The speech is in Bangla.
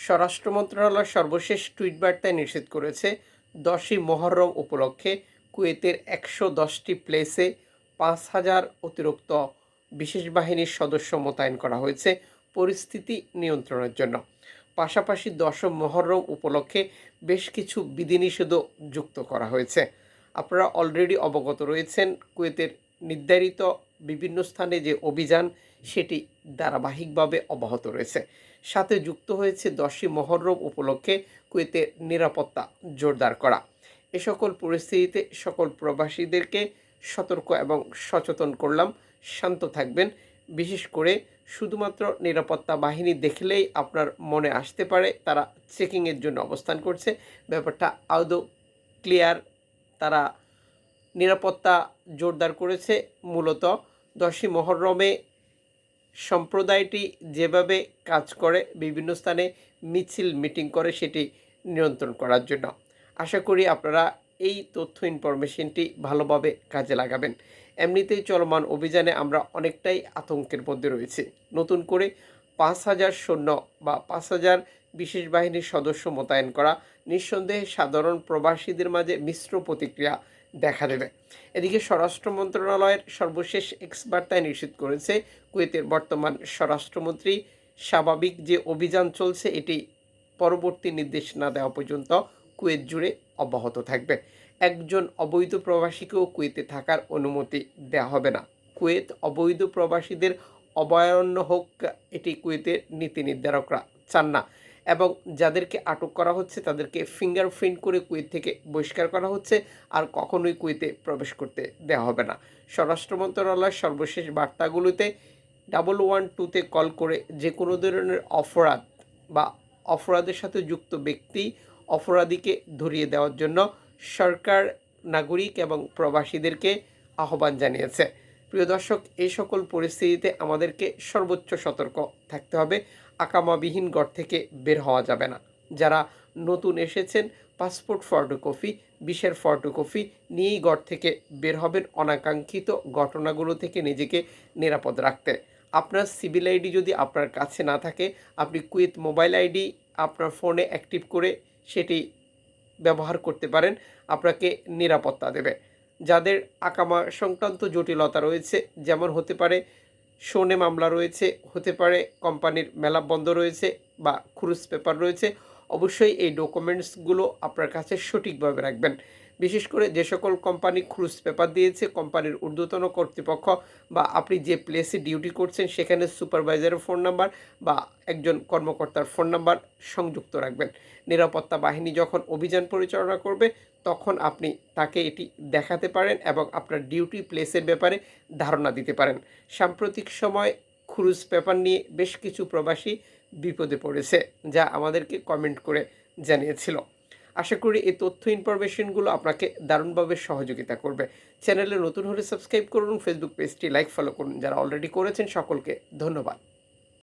স্বরাষ্ট্র মন্ত্রণালয় সর্বশেষ টুইট বার্তায় নিষেধ করেছে, দশই মহরম উপলক্ষে কুয়েতের একশো দশটি প্লেসে পাঁচ হাজার অতিরিক্ত বিশেষ বাহিনীর সদস্য মোতায়েন করা হয়েছে পরিস্থিতি নিয়ন্ত্রণের জন্য। পাশাপাশি দশম মহরম উপলক্ষে বেশ কিছু বিধিনিষেধও যুক্ত করা হয়েছে। আপনারা অলরেডি অবগত রয়েছেন কুয়েতের নির্ধারিত বিভিন্ন স্থানে যে অভিযান, সেটি ধারাবাহিকভাবে অব্যাহত রয়েছে। সাথে যুক্ত হয়েছে দশই মহরম উপলক্ষে কুয়েতের নিরাপত্তা জোরদার করা। এ সকল পরিস্থিতিতে সকল প্রবাসীদেরকে সতর্ক এবং সচেতন করলাম। শান্ত থাকবেন। বিশেষ করে শুধুমাত্র নিরাপত্তা বাহিনী দেখলেই আপনার মনে আসতে পারে, তারা চেকিংয়ের জন্য অবস্থান করছে। ব্যাপারটা আদৌ ক্লিয়ার তারা নিরাপত্তা জোরদার করেছে মূলত দশই মহরমে। সম্প্রদায়টি যেভাবে কাজ করে, বিভিন্ন স্থানে মিছিল মিটিং করে, সেটি নিয়ন্ত্রণ করার জন্য। আশা করি আপনারা এই তথ্য ইনফরমেশনটি ভালোভাবে কাজে লাগাবেন। এমনিতেই চলমান অভিযানে আমরা অনেকটাই আতঙ্কের মধ্যে রয়েছি। নতুন করে পাঁচ হাজার সৈন্য বা পাঁচ হাজার বিশেষ বাহিনীর সদস্য মোতায়েন করা, নিঃসন্দেহে সাধারণ প্রবাসীদের মাঝে মিশ্র প্রতিক্রিয়া দেখা দেবে। এদিকে স্বরাষ্ট্র মন্ত্রণালয়ের সর্বশেষ এক্স বার্তায় নিশ্চিত করেছে, কুয়েতের বর্তমান স্বরাষ্ট্রমন্ত্রী স্বাভাবিক যে অভিযান চলছে, এটি পরবর্তী নির্দেশ না দেওয়া পর্যন্ত কুয়েত জুড়ে অব্যাহত থাকবে। একজন অবৈধ প্রবাসীকেও কুয়েতে থাকার অনুমতি দেওয়া হবে না। কুয়েত অবৈধ প্রবাসীদের অভয়ারণ্য হোক, এটি কুয়েতের নীতি নির্ধারকরা চান না। এবং যাদেরকে আটক করা হচ্ছে, তাদেরকে ফিঙ্গারপ্রিন্ট করে কুয়েত থেকে বহিষ্কার করা হচ্ছে। আর কখনোই কুয়েতে প্রবেশ করতে দেওয়া হবে না। স্বরাষ্ট্র মন্ত্রণালয়ের সর্বশেষ বার্তাগুলোতে ডাবল ওয়ান টুতে কল করে যে কোনো ধরনের অপরাধ বা অপরাধের সাথে যুক্ত ব্যক্তি অপরাধীকে ধরিয়ে দেওয়ার জন্য সরকার, নাগরিক এবং প্রবাসীদেরকে আহ্বান জানিয়েছে। প্রিয় দর্শক, এই সকল পরিস্থিতিতে আমাদেরকে সর্বোচ্চ সতর্ক থাকতে হবে। আকামাবিহীন ঘর থেকে বের হওয়া যাবে না। যারা নতুন এসেছেন, পাসপোর্ট ফটোকপি বিশের ফটোকপি নিয়েই ঘর থেকে বের হবেন অনাকাঙ্ক্ষিত ঘটনাগুলো থেকে নিজেকে নিরাপদ রাখতে। আপনার সিভিল আইডি যদি আপনার কাছে না থাকে, আপনি কুইথ মোবাইল আইডি আপনার ফোনে অ্যাক্টিভ করে সেটি ব্যবহার করতে পারেন, আপনাকে নিরাপত্তা দেবে। যাদের আকামা সংক্রান্ত জটিলতা রয়েছে, যেমন হতে পারে সোনে মামলা রয়েছে, হতে পারে কোম্পানির মেলা বন্ধ রয়েছে বা ক্রুজ পেপার রয়েছে, অবশ্যই এই ডকুমেন্টসগুলো আপনার কাছে সঠিকভাবে রাখবেন। বিশেষ করে যে সকল কোম্পানি ক্রুজ পেপার দিয়েছে কোম্পানির ঊর্ধ্বতন কর্তৃপক্ষ বা আপনি যে প্লেসে ডিউটি করছেন, সেখানে সুপারভাইজারের ফোন নাম্বার বা একজন কর্মকর্তার ফোন নাম্বার সংযুক্ত রাখবেন। নিরাপত্তা বাহিনী যখন অভিযান পরিচালনা করবে, তখন আপনি তাকে এটি দেখাতে পারেন এবং আপনার ডিউটি প্লেসের ব্যাপারে ধারণা দিতে পারেন। সাম্প্রতিক সময় ক্রুজ পেপার নিয়ে বেশ কিছু প্রবাসী বিপদে পড়েছে, যা আমাদেরকে কমেন্ট করে জানিয়েছিল। আশা করি এই তথ্য ইনফরমেশনগুলো আপনাকে দারুণভাবে সহযোগিতা করবে। চ্যানেলে নতুন হলে সাবস্ক্রাইব করুন, ফেসবুক পেজটি লাইক, ফলো করুন। যারা অলরেডি করেছেন, সকলকে ধন্যবাদ।